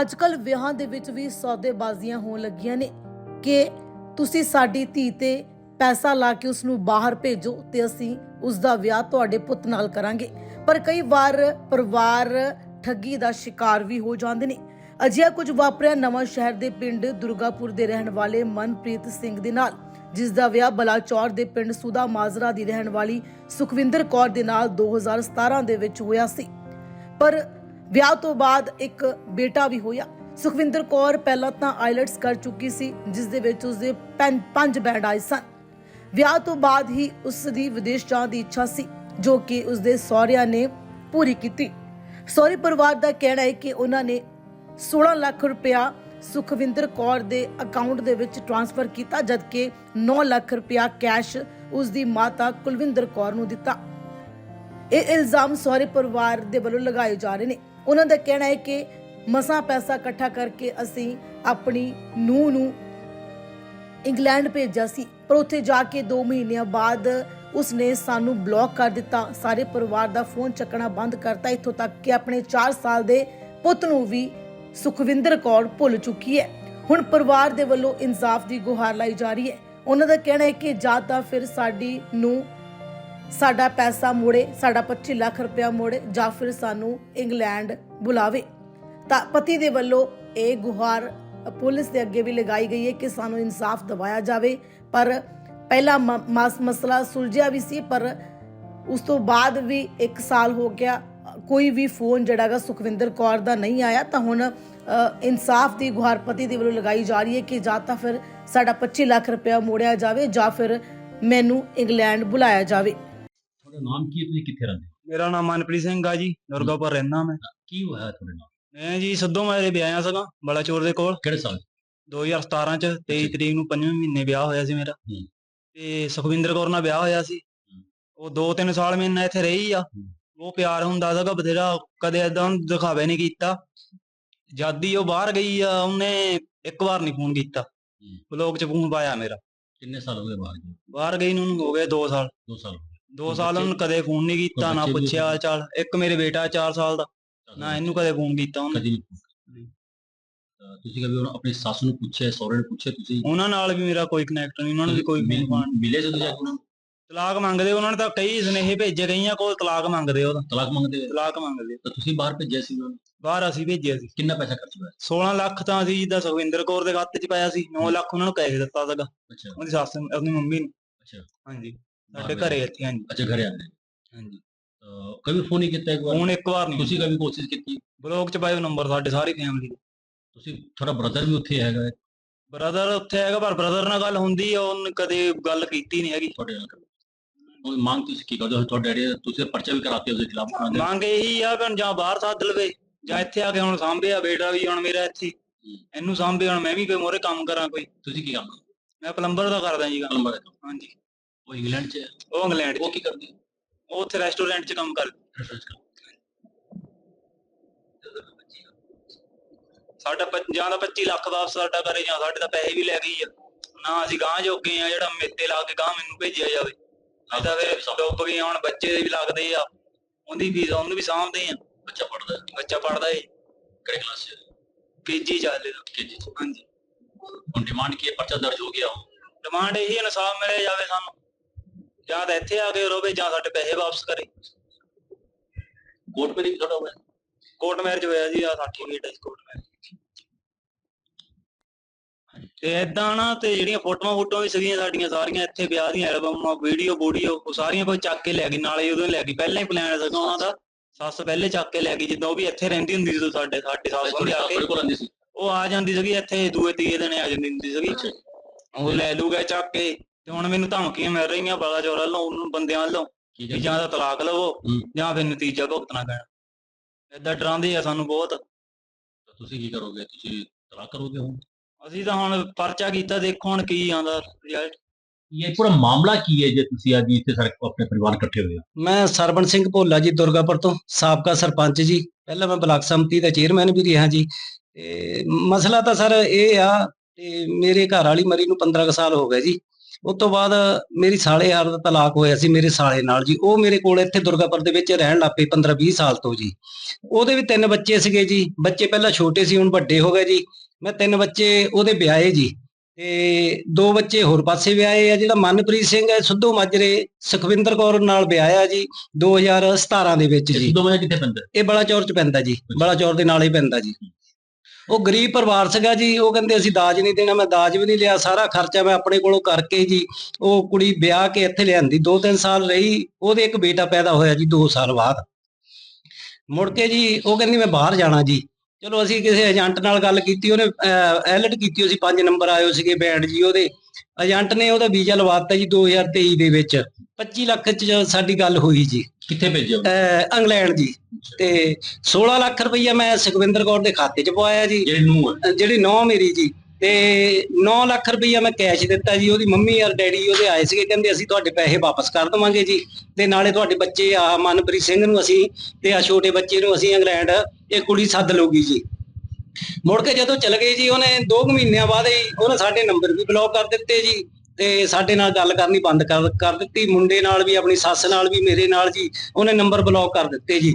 ਅੱਜ ਕੱਲ ਵਿਆਹਾਂ ਦੇ ਵਿੱਚ ਵੀ ਸੌਦੇਬਾਜ਼ੀਆਂ ਹੋਣ ਲੱਗੀਆਂ ਨੇ ਕਿ ਤੁਸੀਂ ਸਾਡੀ ਧੀ ਤੇ ਪੈਸਾ ਲਾ ਕੇ ਉਸ ਨੂੰ ਬਾਹਰ ਭੇਜੋ ਤੇ ਅਸੀਂ ਉਸ ਦਾ ਵਿਆਹ ਤੁਹਾਡੇ ਪੁੱਤ ਨਾਲ ਕਰਾਂਗੇ। ਪਰ ਕਈ ਵਾਰ ਪਰਿਵਾਰ ਠੱਗੀ ਦਾ ਸ਼ਿਕਾਰ ਵੀ ਹੋ ਜਾਂਦੇ ਨੇ। ਅਜਿਹਾ ਕੁਝ ਵਾਪਰਿਆ ਨਵਾਂ ਸ਼ਹਿਰ ਦੇ ਪਿੰਡ ਦੁਰਗਾਪੁਰ ਦੇ ਰਹਿਣ ਵਾਲੇ ਮਨਪ੍ਰੀਤ ਸਿੰਘ ਦੇ ਨਾਲ, ਜਿਸ ਦਾ ਵਿਆਹ ਬਲਾਚੌਰ ਦੇ ਪਿੰਡ ਸੁਦਾ ਮਾਜ਼ਰਾ ਦੀ ਰਹਿਣ ਵਾਲੀ ਸੁਖਵਿੰਦਰ ਕੌਰ ਦੇ ਨਾਲ 2017 ਦੇ ਵਿੱਚ ਹੋਇਆ ਸੀ। ਪਰ ਵਿਆਹ ਤੋਂ ਬਾਅਦ ਇੱਕ ਬੇਟਾ ਵੀ ਹੋਇਆ। ਸੁਖਵਿੰਦਰ ਕੌਰ ਪਹਿਲਾਂ ਤਾਂ ਆਈਲਟਸ ਕਰ ਚੁੱਕੀ ਸੀ, ਜਿਸ ਦੇ ਵਿੱਚ ਉਸਦੇ ਪੈਂ- ਪੰਜ ਬੈਂਡ ਆਏ ਸਨ। ਵਿਆਹ ਤੋਂ ਬਾਅਦ ਹੀ ਉਸ ਦੀ ਵਿਦੇਸ਼ ਜਾਣ ਦੀ ਇੱਛਾ ਸੀ, ਜੋ ਕਿ ਉਸਦੇ ਸਹੁਰਿਆਂ ਨੇ ਪੂਰੀ ਕੀਤੀ। ਸਹੁਰੇ ਪਰਿਵਾਰ ਦਾ ਕਹਿਣਾ ਹੈ ਕਿ ਉਹਨਾਂ ਨੇ 16 ਲੱਖ ਰੁਪਇਆ ਸੁਖਵਿੰਦਰ ਕੌਰ ਦੇ ਅਕਾਊਂਟ ਦੇ ਵਿੱਚ ਟ੍ਰਾਂਸਫਰ ਕੀਤਾ, ਜਦਕਿ 9 ਲੱਖ ਰੁਪਇਆ ਕੈਸ਼ ਉਸ ਦੀ ਮਾਤਾ ਕੁਲਵਿੰਦਰ ਕੌਰ ਨੂੰ ਦਿੱਤਾ। ਇਹ ਇਲਜ਼ਾਮ ਸਹੁਰੇ ਪਰਿਵਾਰ ਦੇ ਵੱਲੋਂ ਲਗਾਏ ਜਾ ਰਹੇ ਨੇ। ਉਹਨਾਂ ਦਾ ਕਹਿਣਾ ਹੈ ਕਿ ਮਸਾਂ ਪੈਸਾ ਇਕੱਠਾ ਕਰਕੇ ਅਸੀਂ ਆਪਣੀ ਨੂੰਹ ਨੂੰ ਇੰਗਲੈਂਡ ਭੇਜਿਆ ਸੀ, ਪਰ ਉੱਥੇ ਜਾ ਕੇ 2 ਮਹੀਨਿਆਂ ਬਾਅਦ ਉਸਨੇ ਸਾਨੂੰ ਬਲੌਕ ਕਰ ਦਿੱਤਾ। ਸਾਰੇ ਪਰਿਵਾਰ ਦਾ ਫੋਨ ਚੱਕਣਾ ਬੰਦ ਕਰਤਾ। ਇੱਥੋਂ ਤੱਕ ਕਿ ਆਪਣੇ 4 ਸਾਲ ਦੇ ਪੁੱਤ ਨੂੰ ਵੀ ਸੁਖਵਿੰਦਰ ਕੌਰ ਭੁੱਲ ਚੁੱਕੀ ਹੈ। ਹੁਣ ਪਰਿਵਾਰ ਦੇ ਵੱਲੋਂ ਇਨਸਾਫ ਦੀ ਗੁਹਾਰ ਲਾਈ ਜਾ ਰਹੀ ਹੈ। ਉਹਨਾਂ ਦਾ ਕਹਿਣਾ ਹੈ ਕਿ ਜਾਂ ਤਾਂ ਫਿਰ ਸਾਡੀ ਨੂੰ ਸਾਡਾ ਪੈਸਾ ਮੋੜੇ, ਸਾਡਾ 25 ਲੱਖ ਰੁਪਇਆ ਮੋੜੇ ਜਾਂ ਫਿਰ ਸਾਨੂੰ ਇੰਗਲੈਂਡ ਬੁਲਾਵੇ। ਤਾਂ ਪਤੀ ਦੇ ਵੱਲੋਂ ਇਹ ਗੁਹਾਰ ਪੁਲਿਸ ਦੇ ਅੱਗੇ ਵੀ ਲਗਾਈ ਗਈ ਹੈ ਕਿ ਸਾਨੂੰ ਇਨਸਾਫ ਦਿਵਾਇਆ ਜਾਵੇ। ਪਰ ਪਹਿਲਾ ਮ- ਮਸ- ਮਸਲਾ ਸੁਲਝਿਆ ਵੀ ਸੀ, ਪਰ ਉਸ ਤੋਂ ਬਾਅਦ ਵੀ 1 ਸਾਲ ਹੋ ਗਿਆ, ਕੋਈ ਵੀ ਫੋਨ ਜਿਹੜਾਗਾ ਸੁਖਵਿੰਦਰ ਕੌਰ ਦਾ ਨਹੀਂ ਆਇਆ। ਤਾਂ ਹੁਣ ਇਨਸਾਫ ਦੀ ਗੁਹਾਰ ਪਤੀ ਦੇ ਵੱਲੋਂ ਲਗਾਈ ਜਾ ਰਹੀ ਹੈ ਕਿ ਜਾਂ ਤਾਂ ਫਿਰ ਸਾਡਾ 25 ਲੱਖ ਰੁਪਇਆ ਮੋੜਿਆ ਜਾਵੇ ਜਾਂ ਫਿਰ ਮੈਨੂੰ ਇੰਗਲੈਂਡ ਬੁਲਾਇਆ ਜਾਵੇ। ਤੁਹਾਡਾ ਨਾਮ ਕੀ ਹੈ? ਤੁਸੀਂ ਕਿੱਥੇ ਰਹਿੰਦੇ ਹੋ? ਮੇਰਾ ਨਾਮ ਮਨਪ੍ਰੀਤ ਸਿੰਘ ਆ ਜੀ ਦੁਰਗਾਪੁਰ ਰਹਿਣਾ ਮੈਂ। ਕੀ ਹੋਇਆ ਤੁਹਾਡੇ ਨਾਲ? ਮੈਂ ਜੀ ਸਿੱਧੂ ਮਾਰੇ ਵਿਆਹਿਆ ਸੀਗਾ ਬਲਾਚੌਰ ਦੇ ਕੋਲ। ਕਿਹੜੇ ਸਾਲ? 2017 ਚ 23 ਤਰੀਕ ਨੂੰ ਪੰਜਵੇਂ ਮਹੀਨੇ ਵਿਆਹ ਹੋਇਆ ਸੀ ਮੇਰਾ। ਤੇ ਸੁਖਵਿੰਦਰ ਕੌਰ ਨਾਲ ਵਿਆਹ ਹੋਇਆ ਸੀ। ਉਹ 2-3 ਸਾਲ ਨਾਲ ਇੱਥੇ ਰਹੀ ਆ। ਉਹ ਪਿਆਰ ਹੁੰਦਾ ਸੀਗਾ ਬਥੇਰਾ ਕਦੇ ਏਦਾਂ ਦਿਖਾਵੇ ਨਹੀਂ ਕੀਤਾ। ਜਦ ਹੀ ਉਹ ਬਾਹਰ ਗਈ ਆ ਉਹਨੇ ਇੱਕ ਵਾਰ ਨਹੀਂ ਫੋਨ ਕੀਤਾ। ਬਲੌਗ ਚ ਫੋਨ ਪਾਇਆ ਮੇਰਾ। ਕਿੰਨੇ ਸਾਲ ਹੋ ਗਏ ਬਾਹਰ ਗਏ? ਬਾਹਰ ਗਈ ਨੂੰ ਹੋ ਗਏ 2 ਸਾਲ। 2 ਸਾਲ 2 ਸਾਲ ਉਹਨੂੰ ਕਦੇ ਫੋਨ ਨਹੀਂ ਕੀਤਾ ਨਾ ਪੁੱਛਿਆ ਹੋਏ? ਚਾਲ ਇੱਕ ਮੇਰੇ ਬੇਟਾ 4 ਸਾਲ ਦਾ ਨਾ ਇਹਨੂੰ ਕਦੇ ਫੋਨ ਕੀਤਾ ਉਹਨੇ। ਕਦੀ ਨਹੀਂ ਪੁੱਛਿਆ। ਤਾਂ ਤੁਸੀਂ ਕਦੇ ਉਹਨਾਂ- ਆਪਣੀ ਸੱਸ ਨੂੰ ਪੁੱਛਿਆ ਸਹੁਰੇ ਨੂੰ ਪੁੱਛਿਆ ਤੁਸੀਂ? ਉਹਨਾਂ ਨਾਲ ਵੀ ਮੇਰਾ ਕੋਈ ਕਨੈਕਟ ਨਹੀਂ ਉਹਨਾਂ ਨੂੰ ਵੀ ਕੋਈ ਮਿਲ- ਜਦੋਂ ਜਾ ਕੇ ਉਹਨਾਂ ਨੂੰ? ਤਲਾਕ ਮੰਗਦੇ ਉਹਨਾਂ ਨੇ ਤਾਂ ਕਈ ਸੁਨੇਹੇ ਭੇਜੇ ਗਈਆਂ ਕੋਲ ਤਲਾਕ ਮੰਗਦੇ ਉਹਦਾ ਤਲਾਕ ਮੰਗਦੇ? ਤਲਾਕ ਮੰਗਦੇ। ਤਾਂ ਤੁਸੀਂ ਬਾਹਰ ਭੇਜਿਆ ਸੀ ਉਹਨਾਂ ਨੂੰ? ਬਾਹਰ ਅਸੀਂ ਭੇਜਿਆ ਸੀ। ਕਿੰਨਾ ਪੈਸਾ ਖਰਚ ਹੋਇਆ? 16 ਲੱਖ ਤਾਂ ਅਸੀਂ ਜਿੱਦਾਂ ਸੁਖਵਿੰਦਰ ਕੌਰ ਦੇ ਖਾਤੇ 'ਚ ਪਾਇਆ ਸੀ 9 ਲੱਖ ਉਹਨਾਂ ਨੂੰ ਕੈਸ਼ ਦਿੱਤਾ ਸੀਗਾ। ਅੱਛਾ। ਉਹਦੀ ਸੱਸ ਨੂੰ ਆਪਣੀ ਮੰਮੀ ਨੂੰ। ਅੱਛਾ। ਹਾਂਜੀ। ਸਾਡੇ ਘਰੇ ਇੱਥੇ ਹਾਂਜੀ। ਅੱਛਾ ਘਰੇ ਆਉਂਦੇ ਹਾਂਜੀ। ਤਾਂ ਕभी ਫੋਨ ਨਹੀਂ ਕੀਤਾ ਇੱਕ ਵਾਰ? ਫੋਨ ਇੱਕ ਵਾਰ ਨਹੀਂ ਤੁਸੀਂ ਕभी ਕੋਸ਼ਿਸ਼ ਕੀਤੀ? ਬਲੌਗ 'ਚ ਪਾਇਓ ਨੰਬਰ ਸਾਡੇ ਸਾਰੀ ਫੈਮਿਲੀ ਦੇ। ਤੁਸੀਂ ਤੁਹਾਡਾ ਬ੍ਰਦਰ ਵੀ ਉੱਥੇ ਹੈਗਾ ਹੈ, ਬ੍ਰਦਰ ਉੱਥੇ ਹੈਗਾ ਪਰ ਬ੍ਰਦਰ ਨਾਲ ਗੱਲ ਹੁੰਦੀ ਆ ਉਹਨੇ ਕਦੇ ਗੱਲ ਕੀਤੀ ਨਹੀਂ ਹੈਗੀ। ਤੁਹਾਡੇ ਨਾਲ ਉਹ ਮੰਗ ਤੁਸੀਂ ਕੀ ਕਰਦੇ ਹੋ? ਤੁਹਾਡੇ ਡੈਡੀ ਦਾ- ਤੁਸੀਂ ਤਾਂ ਪਰਚਾ ਵੀ ਕਰਾਤੇ ਉਹਦੇ ਖਿਲਾਫ ਕਰਾਉਂਦੇ ਹੋ। ਮੰਗ ਇਹੀ ਆ ਵੀ ਜਾਂ ਬਾਹਰ ਸੱਦ ਲਵੇ ਜਾਂ ਇੱਥੇ ਆ ਕੇ ਹੁਣ ਸਾਂਭਿਆ ਬੇਟਾ ਵੀ ਹੁਣ ਮੇਰਾ ਇੱਥੇ। ਹੀ। ਇਹਨੂੰ ਸਾਂਭੇ ਹੁਣ ਮੈਂ ਵੀ ਕੋਈ ਮੋਰੇ ਕੰਮ ਕਰਾਂ ਕੋਈ। ਤੁਸੀਂ ਕੀ ਕੰਮ ਮੈਂ ਪਲੰਬਰ ਦਾ ਕਰਦਾ ਜੀ ਦਾ ਕੰਮ। ਹਾਂਜੀ। ਉਹ ਇੰਗਲੈਂਡ 'ਚ ਹੈ ਉਹ ਇੰਗਲੈਂਡ ਉਹ ਕੀ ਕਰਦੇ? ਉਹ ਉੱਥੇ ਰੈਸਟੋਰੈਂਟ 'ਚ ਕੰਮ ਕਰਦਾ। ਕਰ ਸਾਡਾ ਪ- ਜਾਂ ਤਾਂ 25 ਲੱਖ ਵਾਪਸ ਸਾਡਾ ਕਰੇ ਜਾਂ ਸਾਡੇ ਤਾਂ ਪੈਸੇ ਵੀ ਲੈ ਗਈ ਆ। ਨਾ ਅਸੀਂ ਗਾਂ ਜੋਗੇ ਆ ਜਿਹੜਾ ਮੇਤੇ ਲਾ ਕੇ ਗਾਂ ਮੈਨੂੰ ਭੇਜਿਆ ਜਾਵੇ। ਨਹੀਂ ਤਾਂ ਫਿਰ ਡੁੱਬ ਗਏ ਹੁਣ ਬੱਚੇ ਦੇ ਵੀ ਲੱਗਦੇ ਆ। ਉਹਦੀ ਫੀਸ ਉਹਨੂੰ ਵੀ ਸਾਂਭਦੇ ਆ। ਬੱਚਾ ਪੜਦਾ ਬੱਚਾ ਪੜਦਾ ਏ। ਕਿਹੜੇ ਕਲਾਸ 'ਚ? ਕੇਜੀ ਚੱਲਦਾ ਕੇਜੀ 'ਚ। ਹਾਂਜੀ। ਹੁਣ ਡਿਮਾਂਡ ਕੀ ਹੈ? ਪਰਚਾ ਦਰਜ ਹੋ ਗਿਆ ਡਿਮਾਂਡ ਇਹੀ ਇਨਸਾਫ ਮਿਲੇ ਜਾਵੇ ਸਾਨੂੰ। ਜਾਂ ਤਾਂ ਇੱਥੇ ਆ ਕੇ ਰੋਵੇ ਜਾਂ ਸਾਡੇ ਪੈਸੇ ਵਾਪਸ ਕਰੇ। ਕੋਰਟ ਮੇਰੀ ਤੁਹਾਡਾ ਹੋਇਆ ਕੋਰਟ ਮੈਰਿਜ ਹੋਇਆ ਜੀ ਆ ਸਰਟੀਫਿਕੇਟ ਹੈ ਕੋਰਟ ਮੈਰਿਜ ਤੇ ਏਦਾਂ ਨਾ ਤੇ ਜਿਹੜੀਆਂ ਫੋਟੋਆਂ ਫੋਟੋਆਂ ਵੀ ਸੀਗੀਆਂ ਸਾਡੀਆਂ ਸਾਰੀਆਂ ਇੱਥੇ ਵਿਆਹ ਦੀਆਂ ਐਲਬਮਾਂ ਵੀਡੀਓ ਵੀਡੀਓ ਉਹ ਸਾਰੀਆਂ ਕੋਈ ਚੱਕ ਕੇ ਲੈ ਗਈ ਨਾਲੇ ਉਦੋਂ ਲੈ ਗਈ। ਪਹਿਲਾਂ ਹੀ ਪਲਾਨ ਸੀਗਾ ਉਹਨਾਂ ਦਾ ਸੱਸ ਪਹਿਲੇ ਚੱਕ ਕੇ ਲੈ ਗਈ ਜਦੋਂ ਉਹ ਵੀ ਇੱਥੇ ਰਹਿੰਦੀ ਹੁੰਦੀ ਸੀ ਸਾਡੇ ਸਾਡੇ ਸੱਸ ਕੋਲ ਆ ਕੇ ਉਹ ਆ ਜਾਂਦੀ ਸੀਗੀ ਇੱਥੇ ਦੂਏ ਤੀਏ ਦਿਨ ਆ ਜਾਂਦੀ ਹੁੰਦੀ ਸੀਗੀ। ਉਹ ਲੈ ਲੂਗਾ ਚੱਕ ਕੇ। ਤੇ ਹੁਣ ਮੈਨੂੰ ਧਮਕੀਆਂ ਮਿਲ ਰਹੀਆਂ ਬੜਾ ਚੋਰਾ ਵੱਲੋਂ ਉਹਨੂੰ ਬੰਦਿਆਂ ਵੱਲੋਂ ਕੀ ਜਾਂ ਤਾਂ ਤਲਾਕ ਲਵੋ। ਜਾਂ ਫਿਰ ਨਤੀਜਾ ਭੁਗਤਣਾ ਪੈਣਾ। ਏਦਾਂ ਡਰਾਉਂਦੇ ਆ ਸਾਨੂੰ ਬਹੁਤ। ਤੁਸੀਂ ਕੀ ਕਰੋਗੇ? ਤੁਸੀਂ ਤਲਾਕ ਕਰੋਗੇ ਹੁਣ? ਅਸੀਂ ਤਾਂ ਹੁਣ ਪਰਚਾ ਕੀਤਾ ਦੇਖੋ ਹੁਣ ਕੀ ਆਉਂਦਾ ਰਿਜ਼ਲਟ ਇਹ ਪੂਰਾ ਮਾਮਲਾ ਕੀ ਹੈ ਜੇ ਤੁਸੀਂ ਅੱਜ ਇੱਥੇ ਸਾਰੇ ਆਪਣੇ ਪਰਿਵਾਰ ਇਕੱਠੇ ਹੋਏ ਹੋ? ਮੈਂ ਸਰਵਣ ਸਿੰਘ ਭੋਲਾ ਜੀ ਦੁਰਗਾਪੁਰ ਤੋਂ ਸਾਬਕਾ ਸਰਪੰਚ ਜੀ। ਪਹਿਲਾਂ ਮੈਂ ਬਲਾਕ ਸੰਮਤੀ ਦਾ ਚੇਅਰਮੈਨ ਵੀ ਰਿਹਾ ਜੀ। ਤੇ ਮਸਲਾ ਤਾਂ ਸਰ ਇਹ ਆ ਤੇ ਮੇਰੇ ਘਰ ਵਾਲੀ ਮਰੀ ਨੂੰ 15 ਕੁ ਸਾਲ ਹੋ ਗਏ ਜੀ। ਉਸ ਤੋਂ ਬਾਅਦ ਮੇਰੀ ਸਾਲੇ ਯਾਰ ਦਾ ਤਲਾਕ ਹੋਇਆ ਸੀ ਮੇਰੇ ਸਾਲੇ ਨਾਲ ਜੀ। ਉਹ ਮੇਰੇ ਕੋਲ ਇੱਥੇ ਦੁਰਗਾਪੁਰ ਦੇ ਵਿੱਚ ਰਹਿਣ ਲੱਗ ਪਈ 15 20 ਸਾਲ ਤੋਂ ਜੀ। ਉਹਦੇ ਵੀ ਤਿੰਨ ਬੱਚੇ ਸੀਗੇ ਜੀ। ਬੱਚੇ ਪਹਿਲਾਂ ਛੋਟੇ ਸੀ ਹੁਣ ਵੱਡੇ ਹੋ ਗਏ ਜੀ। ਮੈਂ ਤਿੰਨ ਬੱਚੇ ਉਹਦੇ ਵਿਆਹੇ ਜੀ। ਤੇ ਦੋ ਬੱਚੇ ਹੋਰ ਪਾਸੇ ਵਿਆਹੇ ਆ ਜਿਹੜਾ ਮਨਪ੍ਰੀਤ ਸਿੰਘ ਹੈ ਸਿੱਧੂ ਮਾਜਰੇ ਸੁਖਵਿੰਦਰ ਕੌਰ ਨਾਲ ਵਿਆਹਿਆ ਜੀ 2017 ਦੇ ਵਿੱਚ ਜੀ। ਇਹ ਦੋਵੇਂ ਕਿੱਥੇ ਪੈਂਦੇ? ਇਹ ਬਲਾਚੌਰ ਚ ਪੈਂਦਾ ਜੀ। ਬਲਾਚੌਰ ਦੇ ਨਾਲ ਹੀ ਪੈਂਦਾ ਜੀ। ਉਹ ਗਰੀਬ ਪਰਿਵਾਰ ਸੀਗਾ ਜੀ, ਉਹ ਕਹਿੰਦੇ ਅਸੀਂ ਦਾਜ ਨਹੀਂ ਦੇਣਾ, ਮੈਂ ਦਾਜ ਵੀ ਨਹੀਂ ਲਿਆ, ਸਾਰਾ ਖਰਚਾ ਮੈਂ ਆਪਣੇ ਕੋਲੋਂ ਕਰਕੇ ਜੀ, ਉਹ ਕੁੜੀ ਵਿਆਹ ਕੇ ਇੱਥੇ ਲਿਆਂਦੀ 2-3 ਸਾਲ ਰਹੀ, ਉਹਦੇ ਇੱਕ ਬੇਟਾ ਪੈਦਾ ਹੋਇਆ ਜੀ 2 ਸਾਲ ਬਾਅਦ। ਮੁੜ ਕੇ ਜੀ, ਉਹ ਕਹਿੰਦੀ ਮੈਂ ਬਾਹਰ ਜਾਣਾ ਜੀ। ਚਲੋ ਅਸੀਂ ਕਿਸੇ ਏਜੰਟ ਨਾਲ ਗੱਲ ਕੀਤੀ, ਉਹਨੇ ਐਲਟ ਕੀਤੀ ਹੋਈ ਸੀ 5 ਨੰਬਰ ਆਇਓ ਸੀਗੇ ਬੈਂਡ ਜੀ ਉਹਦੇ। ਏਜੰਟ ਨੇ ਉਹਦਾ ਵੀਜ਼ਾ ਲਵਾ ਦਿੱਤਾ ਜੀ 2023 ਦੇ ਵਿੱਚ। 25 ਲੱਖ ਚ ਸਾਡੀ ਗੱਲ ਹੋਈ ਜੀ। ਕਿੱਥੇ ਭੇਜਿਆ ਉਹਨੂੰ? ਅਹ ਇੰਗਲੈਂਡ ਜੀ। ਤੇ 16 ਲੱਖ ਰੁਪਈਆ ਮੈਂ ਸੁਖਵਿੰਦਰ ਕੌਰ ਦੇ ਖਾਤੇ 'ਚ ਪਵਾਇਆ ਜੀ। ਜਿਹੜੀ ਨੂੰ ਹੈ ਅਹ ਜਿਹੜੀ ਨੌ ਮੇਰੀ ਜੀ। ਤੇ 9 ਲੱਖ ਰੁਪਈਆ ਮੈਂ ਕੈਸ਼ ਦਿੱਤਾ ਜੀ। ਉਹਦੀ ਮੰਮੀ ਔਰ ਡੈਡੀ ਉਹਦੇ ਆਏ ਸੀਗੇ ਕਹਿੰਦੇ ਅਸੀਂ ਤੁਹਾਡੇ ਪੈਸੇ ਵਾਪਸ ਕਰ ਦਵਾਂਗੇ ਜੀ। ਤੇ ਨਾਲੇ ਤੁਹਾਡੇ ਬੱਚੇ ਆ ਮਨਪ੍ਰੀਤ ਸਿੰਘ ਨੂੰ ਅਸੀਂ ਤੇ ਆ ਛੋਟੇ ਬੱਚੇ ਨੂੰ ਅਸੀਂ ਇੰਗਲੈਂਡ ਇਹ ਕੁੜੀ ਸੱਦ ਲਊਗੀ ਜੀ। ਮੁੜ ਕੇ ਜਦੋਂ ਚਲ ਗਏ ਜੀ, ਉਹਨੇ 2 ਮਹੀਨਿਆਂ ਬਾਅਦ ਹੀ ਉਹਨੇ ਸਾਡੇ ਨੰਬਰ ਵੀ ਬਲੌਕ ਕਰ ਦਿੱਤੇ ਜੀ ਤੇ ਸਾਡੇ ਨਾਲ ਗੱਲ ਕਰਨੀ ਬੰਦ ਕਰ ਕਰ ਦਿੱਤੀ। ਮੁੰਡੇ ਨਾਲ ਵੀ, ਆਪਣੀ ਸੱਸ ਨਾਲ ਵੀ, ਮੇਰੇ ਨਾਲ ਜੀ, ਉਹਨੇ ਨੰਬਰ ਬਲੌਕ ਕਰ ਦਿੱਤੇ ਜੀ।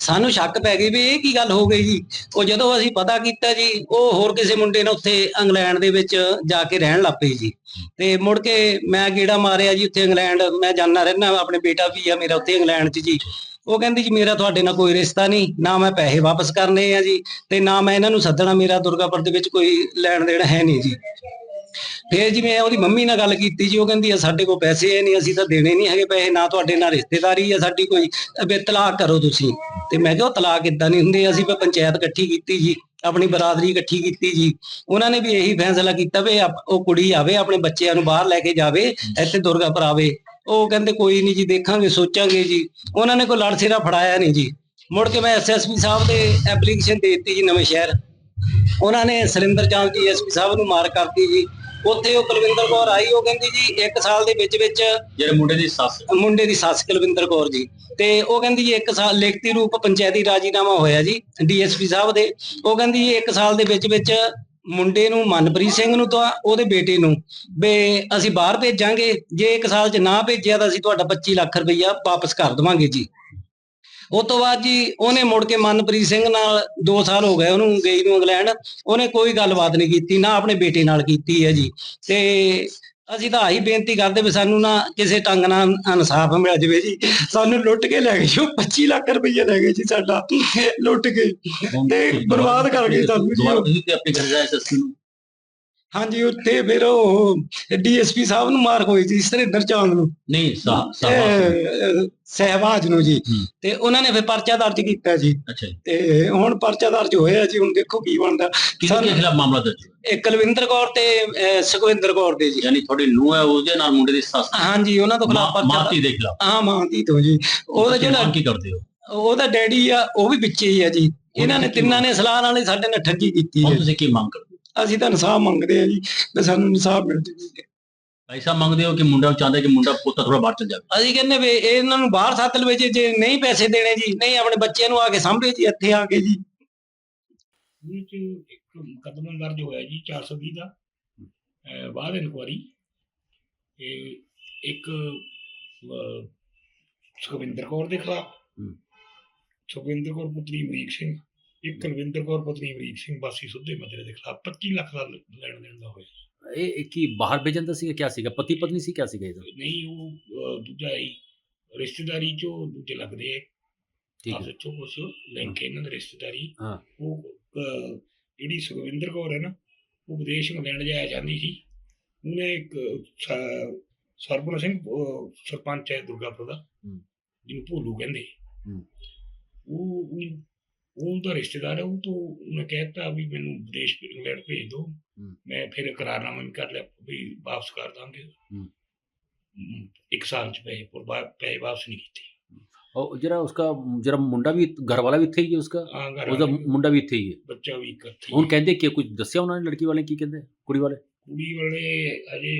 ਸਾਨੂੰ ਸ਼ੱਕ ਪੈ ਗਈ ਵੀ ਇਹ ਕੀ ਗੱਲ ਹੋ ਗਈ ਜੀ? ਉਹ ਜਦੋਂ ਅਸੀਂ ਪਤਾ ਕੀਤਾ ਜੀ, ਉਹ ਹੋਰ ਕਿਸੇ ਮੁੰਡੇ ਨਾਲ ਉੱਥੇ ਇੰਗਲੈਂਡ ਦੇ ਵਿੱਚ ਜਾ ਕੇ ਰਹਿਣ ਲੱਗ ਪਈ ਜੀ। ਤੇ ਮੁੜ ਕੇ ਮੈਂ ਗੇੜਾ ਮਾਰਿਆ ਜੀ ਉੱਥੇ ਇੰਗਲੈਂਡ। ਮੈਂ ਜਾਣਾ ਰਹਿਣਾ ਆਪਣੇ ਬੇਟਾ ਵੀ ਆ ਮੇਰਾ ਉੱਥੇ ਇੰਗਲੈਂਡ 'ਚ ਜੀ। ਉਹ ਕਹਿੰਦੀ ਜੀ, ਮੇਰਾ ਤੁਹਾਡੇ ਨਾਲ ਕੋਈ ਰਿਸ਼ਤਾ ਨਹੀਂ, ਨਾ ਮੈਂ ਪੈਸੇ ਵਾਪਸ ਕਰਨੇ ਆ ਜੀ ਤੇ ਨਾ ਮੈਂ ਇਹਨਾਂ ਨੂੰ ਸੱਦਣਾ, ਮੇਰਾ ਦੁਰਗਾਪੁਰ ਦੇ ਵਿੱਚ ਕੋਈ ਲੈਣ ਦੇਣ ਹੈ ਨਹੀਂ ਜੀ। ਫੇਰ ਜੀ ਮੈਂ ਉਹਦੀ ਮੰਮੀ ਨਾਲ ਗੱਲ ਕੀਤੀ ਜੀ, ਉਹ ਕਹਿੰਦੀ ਆ, ਸਾਡੇ ਕੋਲ ਪੈਸੇ ਹੈ ਨਹੀਂ, ਅਸੀਂ ਤਾਂ ਦੇਣੇ ਨਹੀਂ ਹੈਗੇ ਪੈਸੇ, ਨਾ ਤੁਹਾਡੇ ਨਾਲ ਰਿਸ਼ਤੇਦਾਰੀ ਆ ਸਾਡੀ ਕੋਈ ਵੀ ਤਲਾਕ ਕਰੋ ਤੁਸੀਂ। ਤੇ ਮੈਂ ਕਿਹਾ ਤਲਾਕ ਇਦਾਂ ਨਹੀਂ ਹੁੰਦੇ, ਅਸੀਂ ਪੰਚਾਇਤ ਇਕੱਠੀ ਕੀਤੀ ਜੀ, ਆਪਣੀ ਬਰਾਦਰੀ ਇਕੱਠੀ ਕੀਤੀ ਜੀ। ਉਹਨਾਂ ਨੇ ਵੀ ਇਹੀ ਫੈਸਲਾ ਕੀਤਾ ਵੀ ਉਹ ਕੁੜੀ ਆਵੇ, ਆਪਣੇ ਬੱਚਿਆਂ ਨੂੰ ਬਾਹਰ ਲੈ ਕੇ ਜਾਵੇ, ਇੱਥੇ ਦੁਰਗਾਪੁਰ ਆਵੇ। ਉਹ ਕਹਿੰਦੇ ਕੋਈ ਨਹੀਂ ਜੀ ਦੇਖਾਂਗੇ ਸੋਚਾਂਗੇ ਜੀ। ਉਹਨਾਂ ਨੇ ਕੋਈ ਲੜ ਸਿਰਾ ਫੜਾਇਆ ਨਹੀਂ ਜੀ। ਮੁੜ ਕੇ ਮੈਂ ਐਸਐਸਪੀ ਸਾਹਿਬ ਦੇ ਐਪਲੀਕੇਸ਼ਨ ਦੇ ਦਿੱਤੀ ਜੀ ਨਵੇਂ ਸ਼ਹਿਰ। ਉਹਨਾਂ ਨੇ ਸਰਿੰਦਰ ਚਾਂਦ ਜੀ ਐਸਪੀ ਸਾਹਿਬ ਨੂੰ ਮਾਰ ਕਰਤੀ ਜੀ। ਉੱਥੇ ਉਹ ਕੁਲਵਿੰਦਰ ਕੌਰ ਆਈ ਉਹ ਕਹਿੰਦੀ ਜੀ 1 ਸਾਲ ਦੇ ਵਿੱਚ ਵਿੱਚ ਜਿਹੜੇ ਮੁੰਡੇ ਦੀ ਸੱਸ। ਮੁੰਡੇ ਦੀ ਸੱਸ ਕੁਲਵਿੰਦਰ ਕੌਰ ਜੀ। ਤੇ ਉਹ ਕਹਿੰਦੀ ਜੀ 1 ਸਾਲ ਲਿਖਤੀ ਰੂਪ ਪੰਚਾਇਤੀ ਰਾਜੀਨਾਮਾ ਹੋਇਆ ਜੀ ਡੀਐਸਪੀ ਸਾਹਿਬ ਦੇ। ਉਹ ਕਹਿੰਦੀ ਜੀ 1 ਸਾਲ ਦੇ ਵਿੱਚ ਵਿੱਚ ਮੁੰਡੇ ਨੂੰ ਮਨਪ੍ਰੀਤ ਸਿੰਘ ਨੂੰ ਤਾਂ ਉਹਦੇ ਬੇਟੇ ਨੂੰ, ਵੀ ਅਸੀਂ ਬਾਹਰ ਭੇਜਾਂਗੇ, ਜੇ 1 ਸਾਲ 'ਚ ਨਾ ਭੇਜਿਆ ਤਾਂ ਅਸੀਂ ਤੁਹਾਡਾ 25 ਲੱਖ ਰੁਪਈਆ ਵਾਪਸ ਕਰ ਦੇਵਾਂਗੇ ਜੀ। ਉਸ ਤੋਂ ਬਾਅਦ ਜੀ ਉਹਨੇ ਮੁੜ ਕੇ ਮਨਪ੍ਰੀਤ ਸਿੰਘ ਨਾਲ 2 ਸਾਲ ਹੋ ਗਏ, ਉਹਨੂੰ ਗਈ ਨੂੰ ਇੰਗਲੈਂਡ, ਉਹਨੇ ਕੋਈ ਗੱਲਬਾਤ ਨਹੀਂ ਕੀਤੀ, ਨਾ ਆਪਣੇ ਬੇਟੇ ਨਾਲ ਕੀਤੀ ਹੈ ਜੀ। ਤੇ ਅਸੀਂ ਤਾਂ ਆਹੀ ਬੇਨਤੀ ਕਰਦੇ ਵੀ ਸਾਨੂੰ ਨਾ ਕਿਸੇ ਢੰਗ ਨਾਲ ਇਨਸਾਫ ਮਿਲ ਜਾਵੇ ਜੀ। ਸਾਨੂੰ ਲੁੱਟ ਕੇ ਲੈ ਗਏ ਜੀ। ਉਹ 25 ਲੱਖ ਰੁਪਏ ਲੈ ਗਏ ਜੀ ਸਾਡਾ। ਲੁੱਟ ਕੇ। ਤੇ ਬਰਬਾਦ ਕਰ ਗਏ ਸਾਨੂੰ ਜੀ ਤੁਸੀਂ ਤੇ ਆਪਣੇ ਘਰ ਜਾਏ ਨੂੰ। ਹਾਂਜੀ ਉੱਥੇ ਫਿਰ ਉਹ ਡੀਐਸਪੀ ਸਾਹਿਬ ਨੂੰ ਮਾਰ ਹੋਈ ਜੀ ਸਰਿੰਦਰ ਚਾਂਦ ਨੂੰ। ਨਹੀਂ ਸਾਹ ਸਾਹ ਇਹ, ਸਹਿਬਾਜ ਨੂੰ ਜੀ। ਤੇ ਉਹਨਾਂ ਨੇ ਫਿਰ ਪਰਚਾ ਦਰਜ ਕੀਤਾ ਜੀ। ਤੇ ਹੁਣ ਪਰਚਾ ਦਰਜ ਹੋਇਆ ਜੀ ਹੁਣ ਦੇਖੋ ਕੀ ਬਣਦਾ। ਕਿਸੇ ਦੇ ਖਿਲਾਫ ਮਾਮਲਾ ਦਰਜ? ਇਹ ਕੁਲਵਿੰਦਰ ਕੌਰ ਤੇ ਸੁਖਵਿੰਦਰ ਕੌਰ ਦੇ ਜੀ। ਯਾਨੀ ਤੁਹਾਡੀ ਨੂੰ ਹੈ ਉਹਦੇ ਨਾਲ ਮੁੰਡੇ ਦੀ ਸੱਸ ਹਾਂਜੀ ਉਹਨਾਂ ਤੋਂ ਖਿਲਾਫ ਪਰਚਾ ਧੀ ਦੇ ਖਿਲਾਫ। ਹਾਂ ਮਾਂ ਦੀ ਤੋਂ ਜੀ। ਉਹਦਾ ਜਿਹੜਾ ਕੀ ਕਰਦੇ ਹੋ? ਉਹਦਾ ਡੈਡੀ ਆ ਉਹ ਵੀ ਵਿੱਚੇ ਹੀ ਆ ਜੀ। ਇਹਨਾਂ ਨੇ ਤਿੰਨਾਂ ਨੇ ਸਲਾਹ ਨਾਲ ਹੀ ਸਾਡੇ ਨਾਲ ਠੱਗੀ ਕੀਤੀ ਹੈ। ਤੁਸੀਂ ਕੀ ਮੰਗ ਕਰਦੇ ਅਸੀਂ ਤਾਂ ਇਨਸਾਫ ਮੰਗਦੇ ਆ ਜੀ ਤੇ ਸਾਨੂੰ ਇਨਸਾਫ ਮਿਲ ਜਾਵੇ ਪੈਸਾ ਮੰਗਦੇ ਹੋ ਕਿ ਮੁੰਡਾ ਚਾਹੁੰਦਾ ਕਿ ਮੁੰਡਾ ਪੁੱਤ ਥੋੜਾ ਬਾਹਰ ਚਲ ਜਾਵੇ? ਅਸੀਂ ਕਹਿੰਦੇ ਵੀ ਇਹ ਇਹਨਾਂ ਨੂੰ ਬਾਹਰ ਸੱਤ ਲਵੇ ਜੀ ਜੇ ਨਹੀਂ ਪੈਸੇ ਦੇਣੇ ਜੀ ਨਹੀਂ ਆਪਣੇ ਬੱਚਿਆਂ ਨੂੰ ਆ ਕੇ ਸਾਂਭੇ ਜੀ ਇੱਥੇ ਆ ਕੇ ਜੀ। ਚ ਇੱਕ ਮੁਕੱਦਮਾ ਦਰਜ ਹੋਇਆ ਜੀ 420 ਦਾ ਅਹ ਬਾਅਦ ਇਨਕੁਆਰੀ। ਇਹ ਇੱਕ ਅਹ, ਸੁਖਵਿੰਦਰ ਕੌਰ ਦੇ ਖਿਲਾਫ। ਸੁਖਵਿੰਦਰ ਕੌਰ ਪੁੱਤਰੀ ਅਮਰੀਕ ਸਿੰਘ। ਇੱਕ ਕੁਲਵਿੰਦਰ ਕੌਰ ਪੁੱਤਰੀ ਅਮਰੀਕ ਸਿੰਘ ਵਾਸੀ ਸੁੱਧੇ ਮਜਰੇ ਦੇ ਖਿਲਾਫ 25 ਲੱਖ ਦਾ ਲੈਣ ਦੇਣ ਦਾ ਹੋਇਆ। ਇਹ ਕੀ ਬਾਹਰ ਭੇਜਣ ਦਾ ਸੀ ਕਿਆ ਸੀਗਾ? ਪਤੀ ਪਤਨੀ ਸੀ ਕਿਆ ਸੀਗਾ ਇਹਦਾ? ਨਹੀਂ ਉਹ ਦੂਜਾ ਹੀ ਰਿਸ਼ਤੇਦਾਰੀ ਚੋਂ ਦੂਜੇ ਲੱਗਦੇ ਆ। ਠੀਕ ਹੈ। ਚੋਂ ਉਸ ਲਿੰਕ ਇਹਨਾਂ ਦੀ ਰਿਸ਼ਤੇਦਾਰੀ। ਹਾਂ। ਉਹ ਜਿਹੜੀ ਸੁਖਵਿੰਦਰ ਕੌਰ ਹੈ ਨਾ ਉਹ ਵਿਦੇਸ਼ ਇੰਗਲੈਂਡ ਜਾਇਆ ਜਾਂਦੀ ਸੀ। ਉਹਨੇ ਇੱਕ ਸ- ਸਰਬਨ ਸਿੰਘ ਸਰਪੰਚ ਹੈ ਦੁਰਗਾਪੁਰ ਦਾ। ਜਿਹਨੂੰ ਭੋਲੂ ਕਹਿੰਦੇ। ਉਹ ਉਹ- ਉਹ ਦਾ ਰਿਸ਼ਤੇਦਾਰ ਹੈ ਉਹ ਤੋਂ ਉਹਨੇ ਕਹਿਤਾ ਵੀ ਮੈਨੂੰ ਵਿਦੇਸ਼ ਇੰਗਲੈਂਡ ਭੇਜ ਦਿਓ ਮੈਂ ਫਿਰ ਇਕਰਾਰਨਾਮਾ ਵੀ ਕਰ ਲਿਆ ਵੀ ਵਾਪਸ ਕਰ ਦਾਂਗੇ ਹੂੰ। ਹੂੰ, ਇੱਕ ਸਾਲ ਚ ਪੈਸੇ ਪਰ ਬਾ- ਪੈਸੇ ਵਾਪਸ ਨਹੀਂ ਕੀਤੇ और जरा उसका जरा मुंडा भी घर वाला भी थे ही है उसका ਆ ਘਰ ਉਹਦਾ ਵਾਲੇ ਮੁੰਡਾ ਵੀ ਇੱਥੇ ਹੀ ਹੈ ਬੱਚਾ ਵੀ ਇਕੱਠੇ ਹੁਣ ਕਹਿੰਦੇ ਕਿ ਕੁਝ ਦੱਸਿਆ ਉਹਨਾਂ ਨੇ ਲੜਕੀ ਵਾਲੇ ਕੀ ਕਹਿੰਦੇ ਕੁੜੀ ਵਾਲੇ ਕੁੜੀ ਵਾਲੇ ਅਜੇ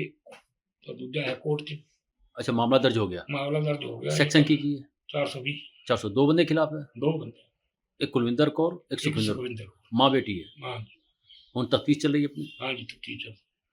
ਤਾਂ ਦੂਜਾ ਹੈ ਕੋਰਟ 'ਚ अच्छा मामला दर्ज हो गया ਮਾਮਲਾ ਦਰਜ ਹੋ ਗਿਆ सेक्शन की की है 420 चार सौ दो बंदे के खिलाफ है ਦੋ ਬੰਦੇ ਇੱਕ ਕੁਲਵਿੰਦਰ ਕੌਰ ਇੱਕ ਸੁਖਵਿੰਦਰ ਮਾਂ ਬੇਟੀ ਹੈ ਹਾਂ ਹੁਣ ਤਫਤੀਸ਼ ਚੱਲ ਰਹੀ ਹੈ ਆਪਣੀ ਹਾਂ ਤਫਤੀਸ਼ ਚੱਲ